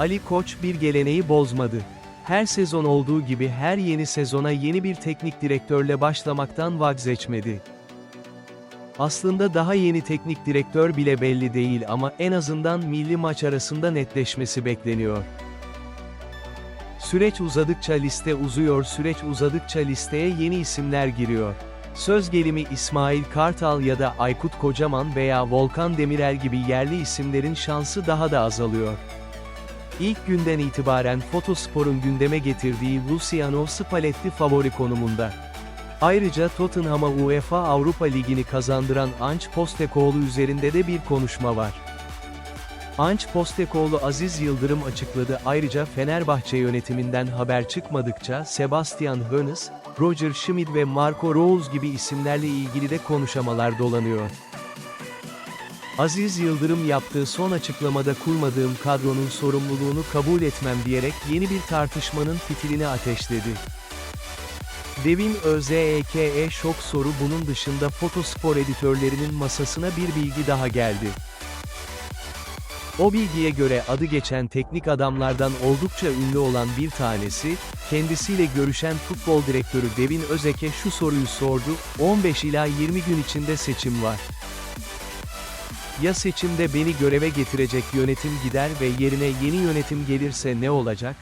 Ali Koç bir geleneği bozmadı. Her sezon olduğu gibi her yeni sezona yeni bir teknik direktörle başlamaktan vazgeçmedi. Aslında daha yeni teknik direktör bile belli değil ama en azından milli maç arasında netleşmesi bekleniyor. Süreç uzadıkça liste uzuyor süreç uzadıkça listeye yeni isimler giriyor. Söz gelimi İsmail Kartal ya da Aykut Kocaman veya Volkan Demirel gibi yerli isimlerin şansı daha da azalıyor. İlk günden itibaren Fotospor'un gündeme getirdiği Luciano Spalletti favori konumunda. Ayrıca Tottenham'a UEFA Avrupa Ligi'ni kazandıran Ange Postecoglou üzerinde de bir konuşma var. Ange Postecoglou Aziz Yıldırım açıkladı ayrıca Fenerbahçe yönetiminden haber çıkmadıkça Sebastian Hoeneß, Roger Schmidt ve Marco Rose gibi isimlerle ilgili de konuşamalar dolanıyor. Aziz Yıldırım yaptığı son açıklamada kurmadığım kadronun sorumluluğunu kabul etmem diyerek yeni bir tartışmanın fitilini ateşledi. Devin ÖZEKE şok soru bunun dışında Fotospor editörlerinin masasına bir bilgi daha geldi. O bilgiye göre adı geçen teknik adamlardan oldukça ünlü olan bir tanesi, kendisiyle görüşen futbol direktörü Devin Özeke şu soruyu sordu, 15 ila 20 gün içinde seçim var. Ya seçimde beni göreve getirecek yönetim gider ve yerine yeni yönetim gelirse ne olacak?